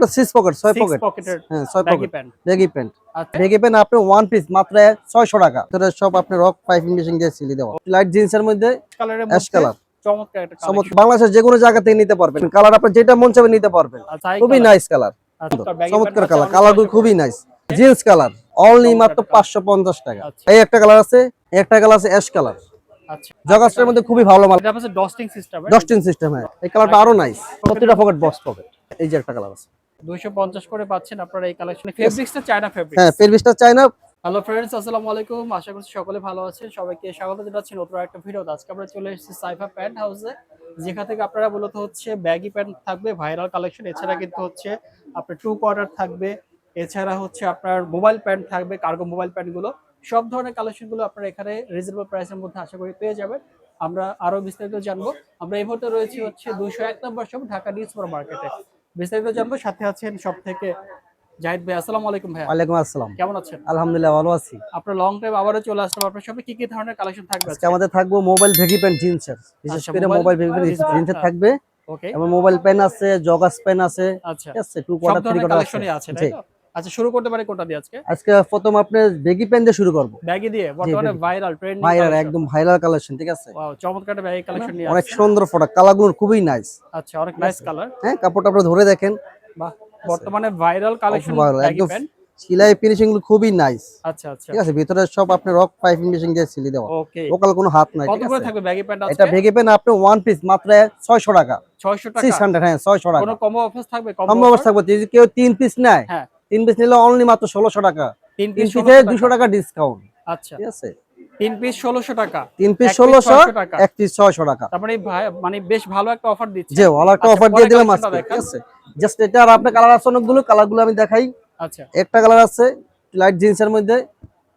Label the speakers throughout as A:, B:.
A: আপনার six pocket pocket হ্যাঁ pocket baggy pant
B: আচ্ছা।
A: বেগি প্যান্ট আপনি ওয়ান পিস মাত্র ছয়শো টাকা। ভিতরে সব আপনি রক পাইপিং মেশিন দিয়ে সিলি দেওয়া। লাইট জিন্সের মধ্যে
B: কালারের
A: অ্যাশ কালার
B: চমৎকার একটা
A: বাংলাদেশের যে কোনো জায়গা থেকে নিতে পারবেন। কালার আপনি যেটা মন নিতে পারবেন। খুবই নাইস কালার চমৎকার কালার কালার খুবই নাইস জিন্স কালার অনলি মাত্র পাঁচশো পঞ্চাশ টাকা।
B: আচ্ছা।
A: এই একটা কালার আছে। একটা কালার আছে অ্যাশ কালার
B: আচ্ছা।
A: মধ্যে খুবই ভালো মাল।
B: এটা হচ্ছে ডস্টিং সিস্টেম
A: ডস্টিং সিস্টেম হ্যাঁ। এই কালারটা আরও নাইস প্রতিটা পকেট বক্স পকেট এই যে একটা কালার আছে।
B: 250 করে পাচ্ছেন আপনারা এই কালেকশনে ফেব্রিক্সটা চায়না ফেব্রিক্স
A: হ্যাঁ পেরবিসটা চাই না
B: হ্যালো ফ্রেন্ডস আসসালামু আলাইকুম আশা করছি সকলে ভালো আছেন। সবাইকে স্বাগত জানাচ্ছি নতুন একটা ভিডিও আজকে আমরা চলে এসেছি সাইফা প্যান্ট হাউসে যেখান থেকে আপনারা মূলত হচ্ছে ব্যাগি প্যান্ট থাকবে ভাইরাল কালেকশন এছাড়া কিন্তু হচ্ছে আপনার টু কোয়ার্টার থাকবে। এছাড়া হচ্ছে আপনার মোবাইল প্যান্ট থাকবে কার্গো মোবাইল প্যান্টগুলো সব ধরনের কালেকশনগুলো আপনারা এখানে রিজনেবল প্রাইসের মধ্যে আশা করি পেয়ে যাবেন। আমরা আরও বিস্তারিত জানব। আমরা এই মুহূর্তে রয়েছি হচ্ছে দুইশো এক নম্বর সব ঢাকা নিউ সুপার মার্কেটে। বিস্তারিত জানব সাথে আছেন সব থেকে জাহিদ ভাই। আসসালামু আলাইকুম ভাই
A: ওয়ালাইকুম আসসালাম।
B: কেমন আছেন?
A: আলহামদুলিল্লাহ ভালো আছি।
B: আপনার লং টাইম আবারও চলে আসলাম। আপনার সাথে কি কি ধরনের কালেকশন থাকবে
A: আজকে আমাদের থাকব মোবাইল ভেগি প্যান্ট জিন্সের বিশেষ
B: আচ্ছা,
A: করে মোবাইল ভেগি প্যান্ট জিন্সের। থাকবে।
B: ওকে
A: এবং মোবাইল পেন আছে জগাস পেন আছে।
B: আচ্ছা।
A: টু কোয়ার্টার থ্রি কোয়ার্টার
B: আছে। তাই তো? আচ্ছা শুরু করতে পারি কোনটা দিয়ে আজকে?
A: আজকে প্রথম আপনি বেগি পেন দিয়ে শুরু করব।
B: ব্যাগি দিয়ে বর্তমানে ভাইরাল ট্রেন্ডিং
A: ভাইরাল একদম ভাইরাল কালেকশন ঠিক আছে?
B: ওয়াও চমৎকার একটা ব্যাগি কালেকশন নিয়ে
A: অনেক সুন্দর প্রোডাক্ট কালারগুলো খুবই নাইস
B: আচ্ছা অনেক নাইস কালার
A: হ্যাঁ কাপড়টা আপনি ধরে দেখেন।
B: বাহ বর্তমানে ভাইরাল কালেকশন ব্যাগি প্যান্ট
A: সিলাই ফিনিশিংগুলো খুবই নাইস
B: আচ্ছা আচ্ছা।
A: ঠিক আছে ভিতরে সব আপনি রক পাইপিং মেশিন দিয়ে সিলি দেওয়া।
B: ওকে
A: লোকাল কোনো হাত নাই
B: কত করে থাকবে ব্যাগি প্যান্ট
A: এটা ভেগে পেন আপনি ওয়ান পিস মাত্র ছয়শো টাকা।
B: 600 টাকা?
A: সিক্স হান্ড্রেড হ্যাঁ ছয়শো টাকা।
B: কোনো কম অফার থাকবে? কম
A: অবস্থা থাকবে যদি কেউ তিন পিস নেয়
B: হ্যাঁ।
A: তিন পিস নিলে অনলি মাত্র ষোলোশো টাকা।
B: তিন পিস
A: দুশো টাকা ডিসকাউন্ট
B: আচ্ছা।
A: ঠিক আছে?
B: তিন পিস 1600 টাকা।
A: তিন পিস ষোলোশো
B: টাকা।
A: এক পিস ছয়শো টাকা।
B: তারপরে মানে বেশ ভালো একটা অফার দিচ্ছে।
A: যে ভালো একটা
B: আচ্ছা,
A: অফার দিয়ে দিলাম আজকে ঠিক আছে? জাস্ট এটা আর আপনার কালার আছে অনেকগুলো কালারগুলো আমি দেখাই।
B: আচ্ছা।
A: একটা কালার আছে লাইট জিন্সের মধ্যে।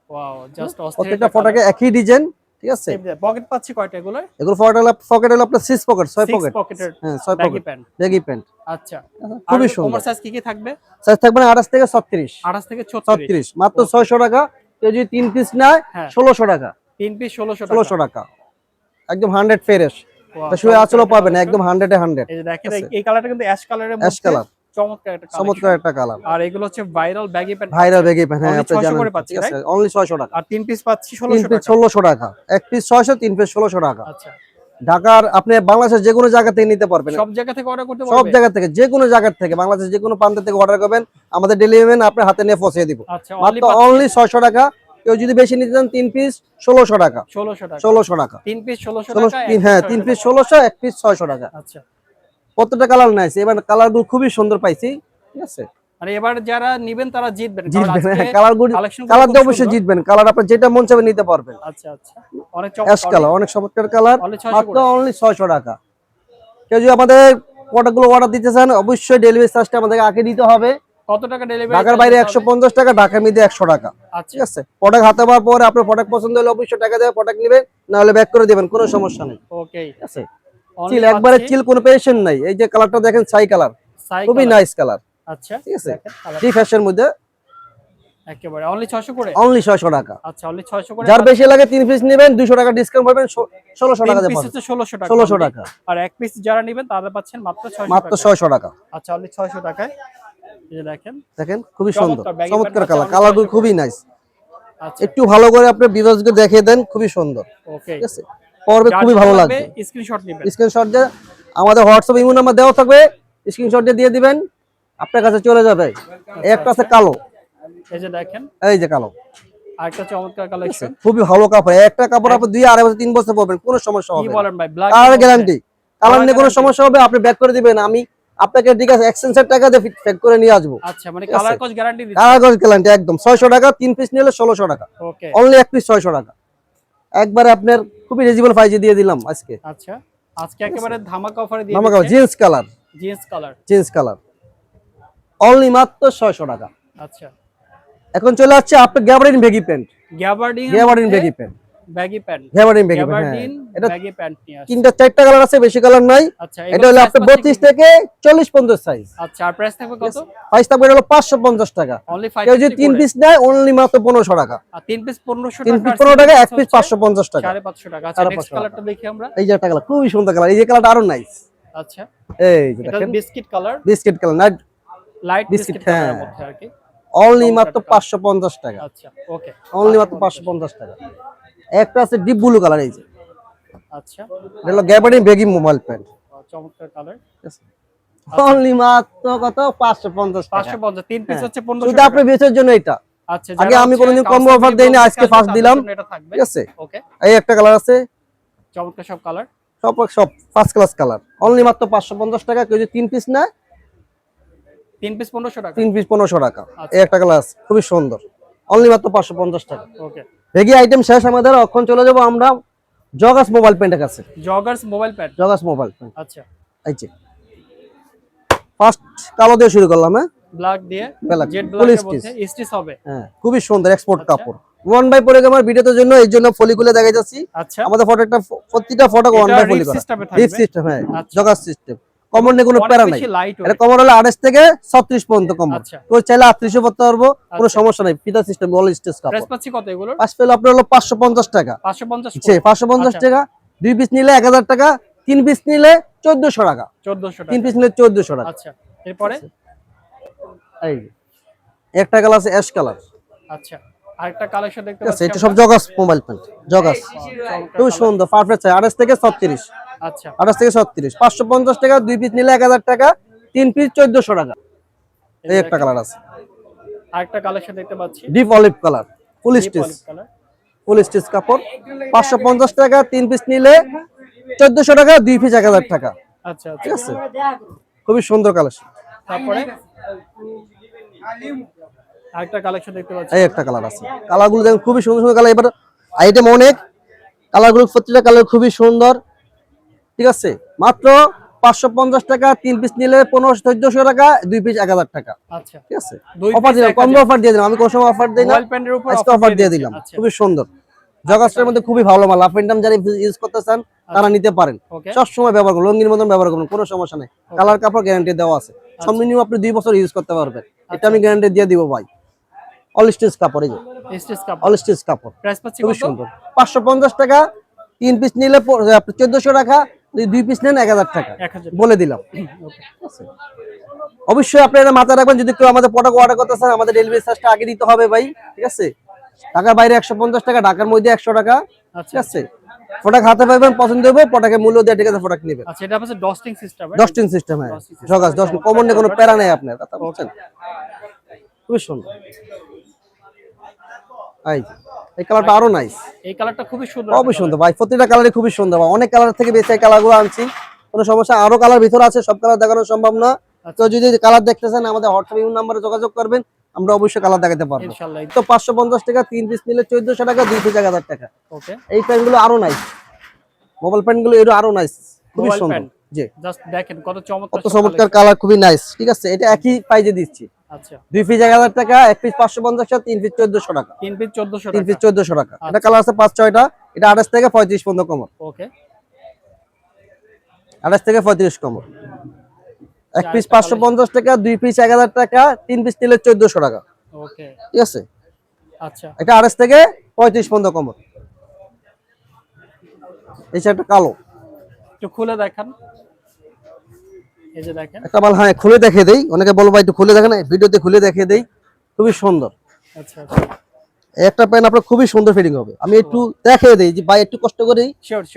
B: ওয়াও জাস্ট
A: প্রত্যেকটা ফটোকে একই ডিজাইন ঠিক আছে?
B: পকেট পাচ্ছি কয়টা এগুলো
A: এগুলো পকেট হলো পকেট হলো আপনার সিক্স পকেট ছয় পকেট
B: পকেটের
A: হ্যাঁ ছয় পকেট
B: প্যান্ট
A: বেগি প্যান্ট
B: আচ্ছা।
A: খুবই সুন্দর।
B: তোমার সাইজ কি কি থাকবে?
A: সাইজ থাকবে না আঠাশ থেকে ছত্রিশ।
B: 28 থেকে 36
A: মাত্র ছয়শো টাকা। কেউ যদি তিন পিস নেয়
B: হ্যাঁ।
A: ষোলোশো টাকা।
B: তিন পিস 1600 টাকা।
A: ষোলোশো টাকা। একদম হান্ড্রেড ফ্রেশ
B: Wow,
A: শুয়ে
B: একটা
A: পাবেন। একদম হান্ড্রেডে হান্ড্রেড
B: এই যে দেখেন এই কালারটা কিন্তু অ্যাশ কালারের
A: অ্যাশ কালার
B: চমৎকার একটা
A: চমৎকার একটা কালার
B: আর এগুলো হচ্ছে viral baggy pant
A: viral baggy pant হ্যাঁ আপনি জানেন। ঠিক আছে অনলি ছয়শো টাকা।
B: আর তিন পিস পাচ্ছি 1600 টাকা।
A: ষোলোশো টাকা। এক পিস ছয়শো তিন পিস ষোলোশো টাকা।
B: আচ্ছা।
A: ঢাকার আপনি বাংলাদেশের যে কোনো জায়গা থেকে নিতে পারবেন।
B: সব জায়গা থেকে অর্ডার করতে
A: সব জায়গা থেকে যে কোনো জায়গা থেকে বাংলাদেশের যে কোনো প্রান্ত থেকে অর্ডার করবেন আমাদের ডেলিভারি ম্যান আপনার হাতে নিয়ে পৌঁছে দিব।
B: আচ্ছা অনলি
A: মাত্র অনলি ছয়শো টাকা। কেউ যদি বেশি নিতে চান তিন পিস ষোলোশো টাকা।
B: 1600 টাকা।
A: ষোলোশো টাকা।
B: তিন পিস 1600
A: ষোলোশো হ্যাঁ তিন পিস ষোলোশো এক পিস ছয়শো টাকা।
B: আচ্ছা।
A: প্রত্যেকটা কালার নাইছে এবার কালারগুলো খুবই সুন্দর পাইছি ঠিক আছে?
B: এবার যারা নিবেন তারা জিতবেন
A: কালার দিয়ে অবশ্যই জিতবেন কালার আপনার যেটা মন চাবে নিতে পারবেন।
B: আচ্ছা আচ্ছা। অনেক চমৎকার
A: কালার অনেক চমৎকার কালার
B: অনলি 600
A: মাত্র অনলি ছয়শো টাকা। কেউ যদি আমাদের প্রোডাক্টগুলো অর্ডার দিতে চান অবশ্যই ডেলিভারি চার্জটা আমাদেরকে আগে দিতে হবে।
B: কত টাকা ডেলিভারি
A: ঢাকার বাইরে একশো পঞ্চাশ টাকা ঢাকার মধ্যে একশো টাকা
B: আচ্ছা।
A: ঠিক আছে? প্রোডাক্ট হাতে পাওয়ার পরে আপনার প্রোডাক্ট পছন্দ হলে অবশ্যই টাকা দেবে প্রোডাক্ট নেবেন নাহলে ব্যাক করে দিবেন কোনো সমস্যা নেই।
B: ওকে
A: ঠিক আছে? চিল একবারে। চিল কোনো পেশেন্ট নাই। এই যে কালারটা দেখেন ছাই কালার খুবই নাইস কালার
B: আচ্ছা
A: ঠিক আছে? থ্রি ফ্যাশনের মধ্যে
B: একেবারে অনলি 600 করে?
A: অনলি ছয়শো টাকা।
B: আচ্ছা অনলি 600 করে
A: যার বেশি লাগে তিন পিস নেবেন দুশো টাকা ডিসকাউন্ট পাবেন ষোলোশো টাকা
B: তিন পিস
A: দেবেন
B: 1600 টাকা।
A: ষোলোশো
B: only।
A: টাকা।
B: আর এক পিস যারা নেবেন তারা পাচ্ছেন মাত্র 600
A: মাত্র
B: টাকা।
A: ছয়শো টাকা।
B: আচ্ছা অনলি 600 টাকায়। এই যে দেখেন।
A: দেখেন খুবই সুন্দর। চমৎকার কালার
B: আছে,
A: কালার খুবই নাইস
B: আচ্ছা।
A: একটু ভালো করে আপনি বিভাজকে দেখিয়ে দেন খুবই সুন্দর।
B: ওকে
A: ঠিক আছে? পরবে খুবই ভালো লাগবে
B: স্ক্রিনশট নেবেন।
A: স্ক্রিনশট দিয়ে আমাদের হোয়াটসঅ্যাপ ইমো নাম্বার দেওয়া থাকবে স্ক্রিনশট দিয়ে দিয়ে দিবেন আপনার কাছে চলে যাবে। একটা আছে কালো।
B: এই যে দেখেন
A: এই যে কালো।
B: আরেকটা চমৎকার কালেকশন
A: খুবই ভালো কাপড়। একটা কাপড় আপনি দুই আড়াই বছর তিন বছর পরবেন কোনো সমস্যা হবে না।
B: বলেন ভাই? ব্ল্যাক
A: কালার গ্যারান্টি কালার নিয়ে কোনো সমস্যা হবে আপনি ব্যাক করে দিবেন আমি আপনাকে ঠিক আছে এক্সচেঞ্জের টাকা দিয়ে প্যাক করে নিয়ে আসব।
B: আচ্ছা মানে কালার গ্যারান্টি দিচ্ছে।
A: কাগজ গ্যারান্টি একদম। ছয়শো টাকা তিন পিস নিলে ষোলোশো টাকা।
B: ওকে
A: অনলি এক পিস ছয়শো টাকা। একবারে আপনার খুবই রেজিবল প্রাইসে দিয়ে দিলাম আজকে।
B: আচ্ছা আজকে একেবারে ধামাকা অফারে দিয়ে
A: ধামাকা jeans colour
B: jeans colour
A: jeans colour only মাত্র ছয়শো টাকা।
B: আচ্ছা।
A: এখন চলে আসছে আপনার gabardine baggy pant
B: gabardine
A: gabardine baggy pant
B: baggy pant
A: gabardine baggy pant এটা
B: ব্যাগি প্যান্ট নিয়ে আসছে।
A: তিনটা চারটা কালার আছে বেশি কালার নাই।
B: আচ্ছা
A: এটা হলো আপনার বত্রিশ থেকে চল্লিশ পঞ্চাশ সাইজ
B: আচ্ছা আর প্রাইস থাকবে কত?
A: প্রাইস থাকবে হলো পাঁচশো পঞ্চাশ টাকা।
B: অনলি
A: কেউ যদি
B: 550
A: পিস নেয় অনলি মাত্র পনেরোশো টাকা।
B: আর তিন পিস 1500
A: তিন
B: টাকা
A: পিস পনেরো টাকা এক পিস পাঁচশো পঞ্চাশ টাকা।
B: 550 টাকা। আচ্ছা নেক্সট কালারটা দেখি আমরা।
A: এই যে একটা কালার খুবই সুন্দর কালার এই যে কালারটা আরও নাইস
B: আচ্ছা।
A: এই যে দেখেন।
B: Biscuit colour
A: biscuit colour night
B: light
A: biscuit,
B: biscuit কালারের
A: হ্যাঁ।
B: মধ্যে আর কি।
A: অনলি মাত্র পাঁচশো পঞ্চাশ টাকা।
B: আচ্ছা ওকে
A: অনলি মাত্র পাঁচশো পঞ্চাশ টাকা। একটা আছে ডিপ ব্লু কালার এই যে।
B: আচ্ছা।
A: এটা হলো গ্যাবার্ডিন বেগি মোবাইল প্যান্ট
B: চমৎকার কালার
A: অনলি মাত্র কত? পাঁচশো পঞ্চাশ টাকা।
B: পাঁচশো পঞ্চাশ তিন পিস
A: হ্যাঁ।
B: হচ্ছে পনেরোশো
A: শুধু আপনার বেচের জন্য এটা।
B: আচ্ছা
A: আগে আমি কোনোদিন
B: কাউসার
A: offer দেইনি, আজকে
B: তাদের
A: দিলাম।
B: এটা থাকবে।
A: ঠিক আছে
B: ওকে
A: এই একটা কালার আছে।
B: চমৎকার সব কালার
A: সব সব ফার্স্ট ক্লাস কালার অনলি মাত্র পাঁচশো পঞ্চাশ টাকা কেউ যদি তিন পিস না
B: তিন পিস পনেরোশো টাকা।
A: তিন পিস পনেরোশো টাকা।
B: আচ্ছা।
A: এই একটা কালার আছে খুবই সুন্দর। অনলি মাত্র পাঁচশো পঞ্চাশ টাকা।
B: ওকে
A: ভেগি আইটেম শেষ আমাদের অক্ষণ চলে যাব আমরা জগাস মোবাইল প্যান্টের কাছে।
B: Joggers mobile pant
A: joggers mobile pant
B: আচ্ছা।
A: এই যে। ফার্স্ট কালো দিয়ে শুরু করলাম হ্যাঁ?
B: ব্ল্যাক দিয়ে? Z
A: stitch।
B: মধ্যে স্টিচ হবে?
A: হ্যাঁ খুবই সুন্দর এক্সপোর্ট
B: আচ্ছা।
A: কাপড়। ওয়ান বাই পরে আমার ভিডিওতে জন্য এই জন্য ফলিকুলে দেখাই যাচ্ছি।
B: আচ্ছা।
A: আমাদের ফটো একটা প্রতিটা ফটো ওয়ান বাই ফলি
B: থাকবে?
A: সিস্টেম হ্যাঁ
B: আচ্ছা।
A: জগাস সিস্টেম কমন নেই কোনো প্যারা নাই। এটা কমন হলো আঠাশ থেকে ছত্রিশ পর্যন্ত কমন
B: আচ্ছা।
A: তো চাইলে আটত্রিশও পড়তে পারব কোনো
B: আচ্ছা।
A: সমস্যা নাই। ফিতা সিস্টেম অল স্টেজ কাপড়। পাঁচ পেলে আপনার হলো পাঁচশো পঞ্চাশ টাকা।
B: পাঁচশো পঞ্চাশ আচ্ছা।
A: টাকা। দুই পিস নিলে এক হাজার টাকা তিন পিস নিলে চোদ্দশো টাকা। তিন পিস নিলে চোদ্দশো টাকা।
B: আচ্ছা এরপরে?
A: এই একটা কালার আছে অ্যাশ কালার
B: আচ্ছা আরেকটা কালেকশন দেখতে পাচ্ছি
A: এটা সব জগাস মোবাইল প্যান্ট জগাস। খুব সুন্দর পারফেক্ট চাই আঠাশ থেকে ছত্রিশ।
B: আচ্ছা।
A: আঠাশ থেকে ছত্রিশ। পাঁচশো পঞ্চাশ টাকা দুই পিস নিলে এক হাজার টাকা তিন পিস চোদ্দশো টাকা। এই একটা কালার আছে।
B: আরেকটা কালেকশন দেখতে পাচ্ছি।
A: Deep olive colour full stitch full stitch কাপড়। পাঁচশো পঞ্চাশ টাকা তিন পিস নিলে চোদ্দশো টাকা দুই পিস এক হাজার টাকা।
B: আচ্ছা আচ্ছা।
A: ঠিক আছে? খুবই সুন্দর কালেকশন
B: তারপরে? আরেকটা কালেকশন দেখতে পাচ্ছি।
A: এই একটা কালার আছে। কালারগুলো দেখেন খুবই সুন্দর সুন্দর কালার এবার আইটেম অনেক। কালারগুলো প্রত্যেকটা কালার খুবই সুন্দর। ঠিক আছে? মাত্র পাঁচশো পঞ্চাশ টাকা তিন পিস নিলে পনেরোশো চোদ্দশো টাকা দুই পিস এক হাজার টাকা।
B: আচ্ছা।
A: ঠিক আছে? অফার দিলাম কম অফার দিয়ে দিলাম। আমি কোনো সময় অফার দিই না। অফার দিয়ে দিলাম।
B: আচ্ছা।
A: খুবই সুন্দর। জগাস্টের মধ্যে খুবই ভালো মাল। আপ ডাউন যারা ইউজ করতে চান তারা নিতে পারেন। সব সময় ব্যবহার করুন। লঙ্গির মতন ব্যবহার করুন কোনো সমস্যা নেই। কালার কাপড় গ্যারান্টি দেওয়া আছে। সর্বনিম্ন আপনি দুই বছর ইউজ করতে পারবেন। এটা আমি গ্যারান্টি দিয়ে দিব ভাই। অল স্টিচ কাপড় এই যে। অল স্টিচ কাপড়। খুবই সুন্দর। পাঁচশো পঞ্চাশ টাকা তিন পিস নিলে চোদ্দশো টাকা দুই পিস নেন এক হাজার টাকা। বলে দিলাম। অবশ্যই আপনারা মাথায় রাখবেন যদি কেউ আমাদের প্রোডাক্ট অর্ডার করতে চান আমাদের ডেলিভারি চার্জটা আগে দিতে হবে ভাই ঠিক আছে? ঢাকার বাইরে একশো পঞ্চাশ টাকা ঢাকার মধ্যে একশো টাকা ঠিক
B: আচ্ছা
A: আছে? প্রোডাক্ট হাতে পাবেন পছন্দ হবে প্রোডাক্টের মূল্য দিয়ে ঠিক আছে প্রোডাক্ট নেবেন।
B: আচ্ছা এটা হচ্ছে ডস্টিং সিস্টেম
A: দশটিন সিস্টেম হ্যাঁ।
B: System.
A: দশ কমন কোনো প্যারা নেই আপনার কথা বলছেন খুবই সুন্দর। এই এই কালারটা আরও নাইস
B: এই কালারটা খুবই সুন্দর
A: খুবই সুন্দর ভাই প্রতিটা কালারই খুবই সুন্দর অনেক কালার থেকে বেশি আনছি। কোনো সমস্যা আরও কালার ভিতরে আছে সব কালার দেখানো সম্ভব না।
B: আচ্ছা।
A: তো যদি কালার দেখতে চান আমাদের হোয়াটসঅ্যাপ নাম্বারে যোগাযোগ করবেন আমরা অবশ্যই কালার দেখাতে পারব। তো পাঁচশো পঞ্চাশ টাকা তিন পিস নিলে চোদ্দশো টাকা দুই পিস এক হাজার টাকা। এই আরও নাইস মোবাইল প্যান্টগুলো এর আরও নাইস খুবই সুন্দর। জি।
B: জাস্ট দেখেন কত চমৎকার
A: কত চমৎকার কালার খুবই নাইস ঠিক আছে এটা একই প্রাইজে দিচ্ছি।
B: আচ্ছা।
A: দুই পিস এক হাজার টাকা এক পিস টাকা তিন পিস চোদ্দশো টাকা।
B: তিন পিস চোদ্দশো
A: তিন
B: টাকা।
A: পিস চোদ্দশো টাকা। এটা
B: আচ্ছা।
A: কালার আছে পাঁচ ছয়টা এটা আঠাশ থেকে পঁয়ত্রিশ পর্যন্ত কমর
B: ওকে।
A: থেকে পঁয়ত্রিশ কমর এক পিস
B: আরেকটা
A: পাঁচশো পঞ্চাশ টাকা দুই পিস এক হাজার টাকা তিন পিস নিলে চোদ্দশো টাকা।
B: ওকে।
A: ঠিক আছে?
B: আচ্ছা।
A: এটা আঠাশ থেকে পঁয়ত্রিশ পর্যন্ত কমর এই একটা কালো।
B: একটু খুলে দেখান। এই যে দেখেন।
A: একটা মাল হ্যাঁ খুলে দেখে দেই। অনেকে বলব ভাই একটু খুলে দেখেন ভিডিওতে খুলে দেখে দেই। খুবই সুন্দর।
B: আচ্ছা আচ্ছা।
A: একটা প্যান্ট আপনার খুবই সুন্দর ফিটিং হবে। আমি একটু দেখে দেই যে ভাই একটু কষ্ট করেই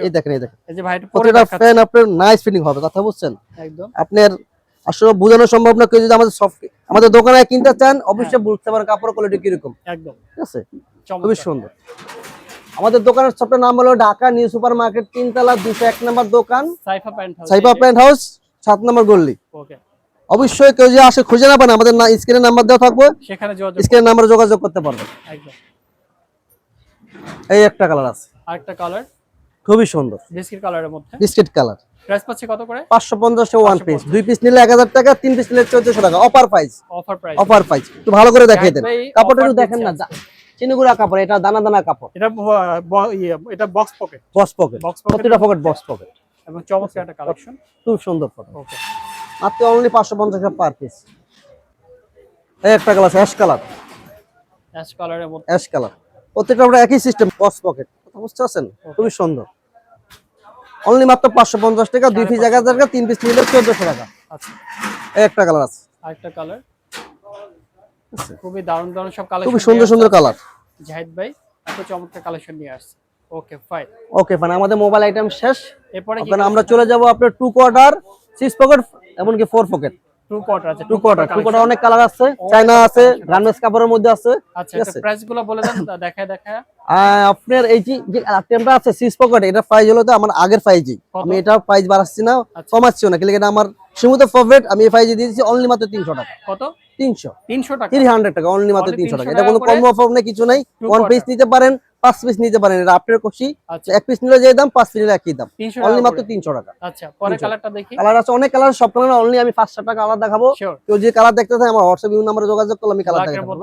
A: এই দেখেন এই দেখেন।
B: এই যে ভাই একটু
A: প্রতিটা প্যান্ট আপনার নাইস ফিটিং হবে কথা বুঝছেন?
B: একদম।
A: আপনার আসলে বোঝানো সম্ভব না কেউ যদি আমাদের সফট আমাদের দোকানে কিনতে চান অবশ্যই বুঝতে পারেন কাপড় কোয়ালিটি কীরকম।
B: একদম।
A: ঠিক আছে? খুবই সুন্দর। আমাদের দোকানের সবটা নাম হলো ঢাকা নিউ সুপার মার্কেট তিনতলা দুশো এক নম্বর দোকান।
B: Saifa pant house.
A: সাত নম্বর গল্লি
B: ওকে
A: অবশ্যই কেউ যদি আসে খুঁজে না পান আমাদের স্ক্রিনের নাম্বার দেওয়া থাকবে।
B: সেখানে যোগাযোগ
A: স্ক্রিনের নাম্বারে যোগাযোগ করতে
B: একদম।
A: এই একটা কালার আছে।
B: আরেকটা কালার
A: খুবই সুন্দর।
B: বিস্কিট কালারের মধ্যে?
A: বিস্কিট কালার
B: প্রাইস পাচ্ছি কত করে?
A: পাঁচশো পঞ্চাশ ওয়ান পিস দুই পিস নিলে এক হাজার টাকা তিন পিস নিলে চোদ্দশো টাকা। Offer price
B: offer price
A: offer price একটু ভালো করে দেখিয়ে দেন। কাপড়টা একটু দেখেন না চিনিগুড়া কাপড় এটা দানা দানা কাপড়।
B: এটা ইয়ে, এটা বক্স পকেট
A: বক্স পকেট প্রতিটা পকেট বক্স পকেট
B: এবং চমৎকার একটা কালেকশন
A: খুব সুন্দর পকেট
B: ওকে
A: মাত্র অনলি পাঁচশো পঞ্চাশ পার পিস এই একটা কালার অ্যাশ কালার
B: অ্যাশ কালারের মধ্যে।
A: অ্যাশ কালার প্রত্যেকটা আমরা একই সিস্টেম বক্স পকেট কথা বুঝতে পারছেন? খুবই সুন্দর। অনলি মাত্র পাঁচশো পঞ্চাশ টাকা দুই পিস হাজার টাকা তিন পিস নিলে চোদ্দশো টাকা।
B: আচ্ছা।
A: এই একটা কালার আছে।
B: আরেকটা কালার খুবই দারুণ দারুণ সব কালেকশন
A: খুবই সুন্দর সুন্দর কালার
B: জাহিদ ভাই এত চমৎকার কালেকশন নিয়ে আসছে ওকে ফাইন
A: ওকে মানে আমাদের মোবাইল আইটেম শেষ। ওখানে আমরা চলে যাব আপনার টু কোয়ার্টার সিক্স পকেট এমনকি ফোর পকেট
B: টু কোয়ার্টার আছে
A: টু কোয়ার্টার টু কোয়ার্টার অনেক কালার আছে চাইনা আছে গার্মেন্টস কাপড়ের মধ্যে আছে
B: আচ্ছা
A: ঠিক আছে?
B: প্রাইসগুলো বলে দেন দেখায় দেখায়।
A: আপনার এই যে আইটেমটা আছে সিক্স পকেট এটা প্রাইস হলো তো আমার আগের
B: কত?
A: আমি এটা প্রাইস বাড়াচ্ছি না
B: আচ্ছা।
A: কমাচ্ছিও না কিন্তু এটা আমার সীমিত ফেভারিট আমি এই প্রাইজে দিয়েছি অনলি মাত্র তিনশো টাকা।
B: কত?
A: তিনশো।
B: তিনশো টাকা।
A: থ্রি হান্ড্রেড টাকা অনলি মাত্র
B: Only
A: তিনশো টাকা। এটা কোনো কম অফার নেই কিছু নাই। One piece. নিতে পারেন পাঁচ পিস নিতে পারেন এটা আপনার খুশি
B: আচ্ছা।
A: এক পিস নিলে যে দাম পাঁচ পিস একই দাম। অনলি মাত্র তিনশো টাকা।
B: আচ্ছা পরে কালারটা দেখি।
A: কালার আছে অনেক কালার সব কালার অনলি আমি পাঁচশো টাকা আলাদা দেখাবো। কেউ যে কালার দেখতে চায় আমার হোয়াটসঅ্যাপ ইউ নাম্বারে যোগাযোগ করলে আমি কালার
B: ব্ল্যাকের
A: দেখাতে পারব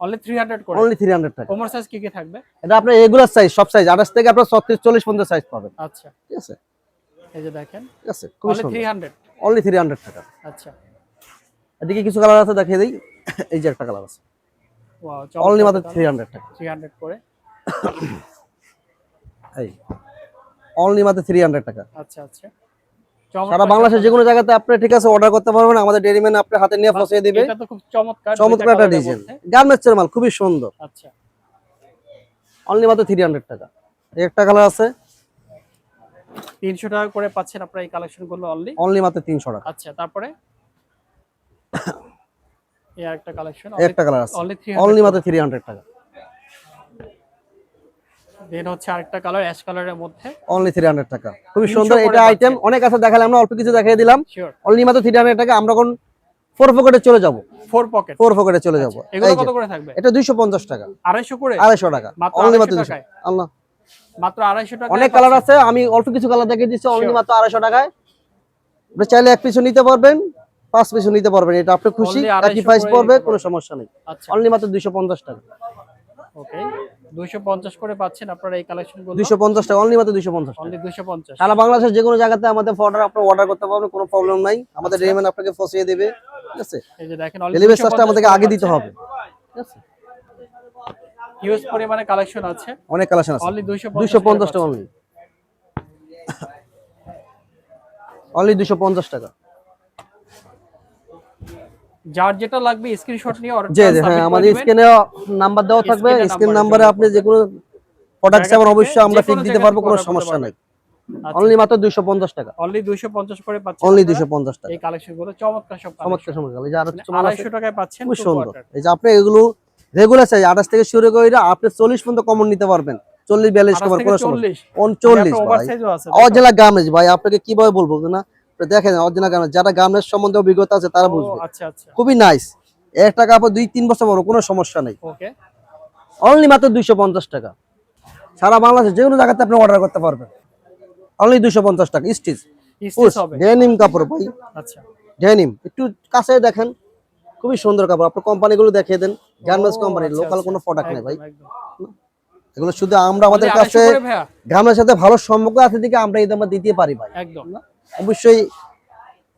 B: অনলি থ্রি হান্ড্রেড করে।
A: অনলি থ্রি হান্ড্রেড টাকা।
B: কোমর সাইজ কি কি থাকবে?
A: এটা আপনার রেগুলার সাইজ সব সাইজ আঠাশ থেকে আপনার ছত্রিশ চল্লিশ পর্যন্ত সাইজ পাবেন।
B: আচ্ছা।
A: ঠিক আছে?
B: এই যে দেখেন।
A: ঠিক আছে
B: অনলি থ্রি
A: সুন্দর।
B: হান্ড্রেড
A: অনলি থ্রি হান্ড্রেড টাকা।
B: আচ্ছা।
A: এদিকে কিছু কালার আছে দেখিয়ে দিই। এই যে একটা কালার আছে।
B: ওয়াও
A: অনলি মাত্র থ্রি হান্ড্রেড টাকা।
B: থ্রি হান্ড্রেড করে।
A: এই অনলি মাত্র থ্রি হান্ড্রেড টাকা।
B: আচ্ছা আচ্ছা।
A: সারা বাংলাদেশের যে কোনো জায়গাতে আপনি ঠিক আছে অর্ডার করতে পারবেন আমাদের ডেরি ম্যান আপনার হাতে নিয়ে পৌঁছে দিবে।
B: এটা তো খুব চমৎকার
A: চমৎকার একটা ডিজাইন গার্মেন্টসের মাল খুবই সুন্দর।
B: আচ্ছা।
A: অনলি মাত্র থ্রি হান্ড্রেড টাকা। একটা কালার আছে।
B: তিনশো টাকা করে পাচ্ছেন আপনারা এই কালেকশনগুলো অনলি
A: অনলি মাত্র তিনশো টাকা।
B: আচ্ছা তারপরে? এই একটা কালেকশন
A: একটা কালার আছে।
B: অনলি
A: মাত্র থ্রি হান্ড্রেড টাকা।
B: দেন হচ্ছে আরেকটা কালার অ্যাশ কালারের মধ্যে।
A: অনলি থ্রি হান্ড্রেড টাকা। খুবই সুন্দর এটা আইটেম অনেক আছে দেখালে আমরা অল্প কিছু দেখিয়ে দিলাম। অনলি মাত্র থ্রি হান্ড্রেড টাকা আমরা এখন ফোর পকেটে চলে যাব।
B: ফোর পকেট
A: ফোর পকেটে চলে যাব।
B: এগুলো কত করে থাকবে?
A: এটা দুইশো পঞ্চাশ টাকা।
B: আড়াইশো করে?
A: আড়াইশো টাকা। অনলি মাত্র দুশো
B: টাকায়?
A: আল্লাহ।
B: মাত্র আড়াইশো টাকা
A: অনেক কালার আছে আমি অল্প কিছু কালার দেখিয়ে দিচ্ছি অনলি মাত্র আড়াইশো টাকায়। আপনি চাইলে এক পিছু নিতে পারবেন পাঁচ পিছু নিতে পারবেন এটা আপনি খুশি একই প্রাইস পড়বে কোনো সমস্যা নেই।
B: আচ্ছা।
A: অনলি মাত্র দুইশো পঞ্চাশ টাকা।
B: ওকে দুইশো পঞ্চাশ করে পাচ্ছেন আপনারা এই কালেকশনগুলো
A: দুইশো পঞ্চাশ টাকা অনলি মাত্র দুইশো পঞ্চাশ টাকা।
B: অনলি দুইশো পঞ্চাশ।
A: সারা বাংলাদেশের যে কোনো জায়গাতে আমাদের অর্ডার আপনি অর্ডার করতে পারবেন কোনো প্রবলেম নাই। আমাদের
B: আচ্ছা।
A: রেমেন আপনাকে ফসিয়ে দেবে ঠিক আছে?
B: এই যে দেখেন
A: ডেলিভারি চার্জটা আমাদেরকে আগে দিতে হবে ঠিক আছে?
B: হিউজ পরিমাণে কালেকশন আছে।
A: অনেক কালেকশন আছে।
B: অনলি দুইশো
A: দুইশো পঞ্চাশ টাকা অনলি অনলি দুইশো পঞ্চাশ টাকা।
B: যার যেটা লাগবে স্ক্রিনশট নিয়ে অর্ডার
A: জি জি হ্যাঁ আমাদের স্ক্রিনে নাম্বার দেওয়া থাকবে। স্ক্রিন নাম্বারে আপনি যে কোনো প্রোডাক্ট
B: থেকে
A: অবশ্যই আমরা ঠিক দিতে পারব কোনো সমস্যা নাই। অনলি মাত্র দুইশো পঞ্চাশ টাকা।
B: অনলি দুইশো পঞ্চাশ করে পাচ্ছেন
A: অনলি
B: আপনারা।
A: দুইশো পঞ্চাশ টাকা।
B: এই কালেকশনগুলো চমৎকার সব
A: চমৎকার
B: collection।
A: চমৎকার এই যে আরও
B: মানে টাকায় পাচ্ছেন
A: খুব সুন্দর। এই যে আপনি এগুলো রেগুলার চাই আঠাশ থেকে শুরু করে আপনি চল্লিশ পর্যন্ত কমন নিতে পারবেন। চল্লিশ বিয়াল্লিশ
B: আঠাশ
A: কমন
B: থেকে
A: কোনো সমস্যা
B: চল্লিশ।
A: চল্লিশ ভাই।
B: ওভারসাইজও আছে
A: অরিজিনাল গার্মেন্টস ভাই আপনাকে কীভাবে বলব না? দেখেন অরিজিনাল গার্মেন্টস যারা গার্মেন্টস সম্বন্ধে অভিজ্ঞতা আছে তারা বুঝবে।
B: আচ্ছা আচ্ছা।
A: খুবই নাইস এক টাকা কাপড় দুই তিন বছর পর কোনো সমস্যা নেই। অনলি মাত্র দুইশো পঞ্চাশ টাকা। সারা বাংলাদেশে যে কোনো জায়গাতে আপনি অর্ডার করতে পারবেন। অনলি দুইশো পঞ্চাশ টাকা। স্টিচ ডেনিম কাপড় ভাই।
B: আচ্ছা।
A: ডেনিম একটু কাছে দেখেন। খুবই সুন্দর কাপড়। আপনার কোম্পানিগুলো দেখিয়ে দেন। গার্মেন্টস কোম্পানি
B: আচ্ছা,
A: লোকাল
B: আচ্ছা।
A: কোনো প্রোডাক্ট নেই ভাই। এগুলো শুধু আমরা আমাদের কাছে
B: 250
A: গ্রামের সাথে ভালো সম্পর্ক আছে দিকে আমরা এই দামে দিতে পারি ভাই।
B: একদম।
A: অবশ্যই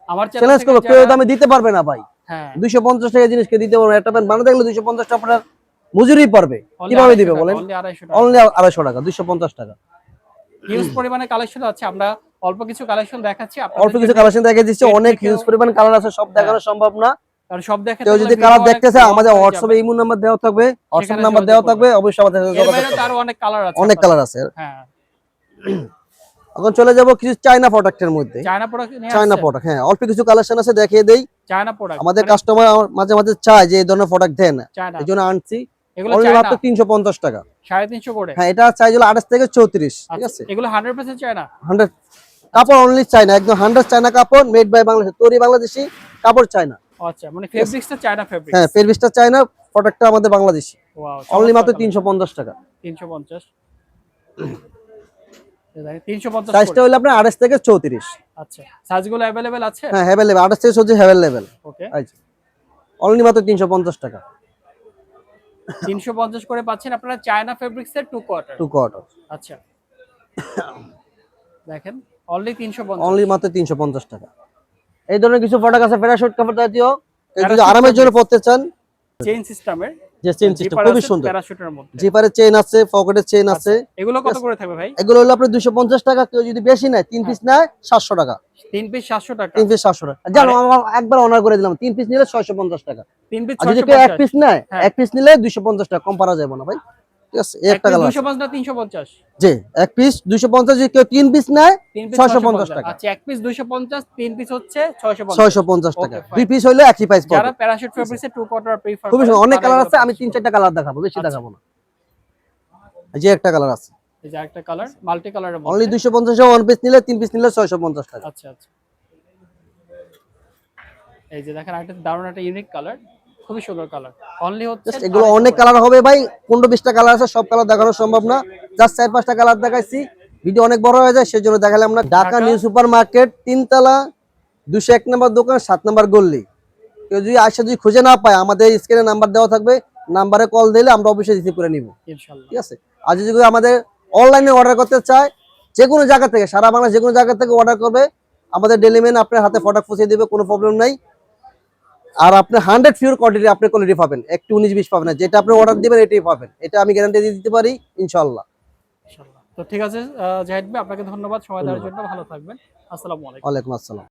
B: আমার
A: চ্যালেঞ্জ করব। কেউ দামে দিতে পারবে না ভাই।
B: হ্যাঁ।
A: দুইশো পঞ্চাশ টাকা জিনিস কেউ দিতে পারবে একটা প্যান্ট বানাতে গেলে দুইশো পঞ্চাশ টাকা আপনার মজুরি
B: Only
A: কীভাবে দিবে বলেন?
B: only 250 টাকা।
A: অনলি আড়াইশো টাকা দুইশো পঞ্চাশ টাকা।
B: হিউজ পরিমাণে কালেকশন আছে। আমরা অল্প কিছু কালেকশন দেখাচ্ছি।
A: অল্প কিছু কালেকশন দেখে দিচ্ছে। অনেক হিউজ পরিমাণ কালার আছে সব দেখানো সম্ভব না।
B: কারণ সব দেখে
A: কেউ যদি কালার দেখতে চায় আমাদের হোয়াটসঅ্যাপে ইমো নাম্বার দেওয়া থাকবে। হোয়াটসঅ্যাপ নাম্বার দেওয়া থাকবে। অবশ্যই আমাদের সাথে যোগাযোগ।
B: আরও অনেক কালার আছে
A: অনেক কালার আছে।
B: হ্যাঁ।
A: এখন চলে যাব কিছু চায়না প্রোডাক্টের মধ্যে।
B: চায়না প্রোডাক্ট
A: চায়না প্রোডাক্ট হ্যাঁ অল্প কিছু কালেকশন আছে দেখিয়ে দেই।
B: চায়না প্রোডাক্ট
A: আমাদের কাস্টমার মাঝে মাঝে চায় যে এই ধরনের প্রোডাক্ট দেন। এই জন্য আনছি।
B: এগুলো
A: মাত্র তিনশো পঞ্চাশ টাকা।
B: সাড়ে তিনশো করে?
A: হ্যাঁ এটা চাই হলো আঠাশ থেকে চৌত্রিশ ঠিক
B: আচ্ছা,
A: আছে?
B: এগুলো হান্ড্রেড পার্সেন্ট চায়না?
A: হান্ড্রেড কাপড় অনলি চায়না একদম হান্ড্রেড চায়না কাপড় মেড বাই বাংলাদেশ তৈরি বাংলাদেশি কাপড় চায়না।
B: আচ্ছা মানে ফেব্রিক্সটা চায়না ফেব্রিক
A: হ্যাঁ পেরবিসটা চায়না প্রোডাক্টটা আমাদের বাংলাদেশি। অনলি মাত্র তিনশো পঞ্চাশ টাকা।
B: তিনশো পঞ্চাশ তিনশো পঞ্চাশ।
A: সাইজটা হলো আপনার আঠাশ থেকে চৌত্রিশ।
B: আচ্ছা। সাইজগুলো অ্যাভেলেবেল আছে?
A: হ্যাঁ থেকে অনলি মাত্র তিনশো পঞ্চাশ টাকা।
B: তিনশো পঞ্চাশ করে পাচ্ছেন আপনারা চায়না ফেব্রিক্স এর টু কোয়ার্টার
A: টু কোয়ার্টার
B: আচ্ছা। দেখেন অনলি
A: অনলি মাত্র তিনশো পঞ্চাশ টাকা। এই ধরনের কিছু প্রোডাক্ট আছে প্যারাশুট কাপড় জাতীয়। কেউ যদি
B: Parachute
A: আরামের জন্য পড়তে চান।
B: চেইন সিস্টেমের
A: যে চেইন সিস্টেম খুবই সুন্দর।
B: প্যারাশুটের মধ্যে।
A: জিপারের চেইন আছে পকেটের চেইন আছে।
B: এগুলো কত করে থাকবে ভাই?
A: এগুলো হলো আপনার দুশো পঞ্চাশ টাকা কেউ যদি বেশি নেয় তিন পিস নেয় সাতশো টাকা।
B: তিন পিস সাতশো টাকা।
A: তিন পিস সাতশো টাকা। জানো আমার একবার অনার করে দিলাম তিন পিস নিলে ছয়শো পঞ্চাশ টাকা।
B: তিন পিস
A: যদি কেউ এক পিস নেয়
B: হ্যাঁ।
A: এক পিস নিলে দুইশো পঞ্চাশ টাকা কম পারা যাবে না ভাই। ঠিক আছে একটা কালার
B: না
A: জি এক পিস দুইশো পঞ্চাশ যদি কেউ তিন পিস নেয়
B: তিন পিস
A: 650 টাকা।
B: আচ্ছা এক পিস দুইশো পঞ্চাশ তিন পিস হচ্ছে ছয়শো পঞ্চাশ।
A: ছয়শো পঞ্চাশ
B: Okay,
A: টাকা
B: fine.
A: দুই পিস হইলে একই প্রাইস
B: যারা প্যারাশুট ফেব্রিক্সে টু কোয়ার্টার প্রিফার
A: খুবই অনেক কালার আছে আমি তিন চারটা কালার দেখাবো বেশি
B: আচ্ছা।
A: দেখাবো না। এই যে একটা কালার আছে।
B: এই যে একটা কালার মাল্টি কালারের
A: অনলি দুইশো পঞ্চাশ ওয়ান পিস নিলে তিন পিস নিলে ছয়শো পঞ্চাশ টাকা।
B: আচ্ছা আচ্ছা। এই যে দেখেন একটা দারুণ একটা ইউনিক কালার খুবই সুন্দর কালার অনলি হচ্ছে
A: এগুলো অনেক কালার হবে ভাই। পনেরো বিশটা কালার আছে সব কালার দেখানো সম্ভব না। জাস্ট চার পাঁচটা কালার দেখাইছি। ভিডিও অনেক বড় হয়ে যায় সেজন্য দেখালাম না। Dhaka.
B: Dhaka-
A: new super market তিনতলা দুশো এক নম্বর দোকান সাত নম্বর গল্লি কেউ যদি আসে যদি খুঁজে না পায় আমাদের স্ক্রিনে নাম্বার দেওয়া থাকবে। নাম্বারে কল দিলে আমরা অবশ্যই রিসিভ করে নিব।
B: ইনশাআল্লাহ
A: ঠিক আছে? আর যদি কেউ আমাদের অনলাইনে অর্ডার করতে চায় যে কোনো জায়গা থেকে সারা বাংলা যে কোনো জায়গা থেকে অর্ডার করবে। আমাদের ডেলিমেন আপনার হাতে ফটো পৌঁছে দেবে কোনো প্রবলেম নাই। আর আপনি হান্ড্রেড ফিউর কোয়ালিটি আপনি কোয়ালিটি পাবেন। একটু উনিশ বিশ পাবেন না যেটা আপনি অর্ডার দিবেন এটাই পাবেন। এটা আমি গ্যারান্টি দিয়ে দিতে পারি ইনশাল্লাহ।
B: তো ঠিক আছে জাহিদ ভাই আপনাকে ধন্যবাদ। সময় দেওয়ার জন্য ভালো থাকবেন। আসসালামু আলাইকুম।
A: ওয়ালাইকুম আসসালাম।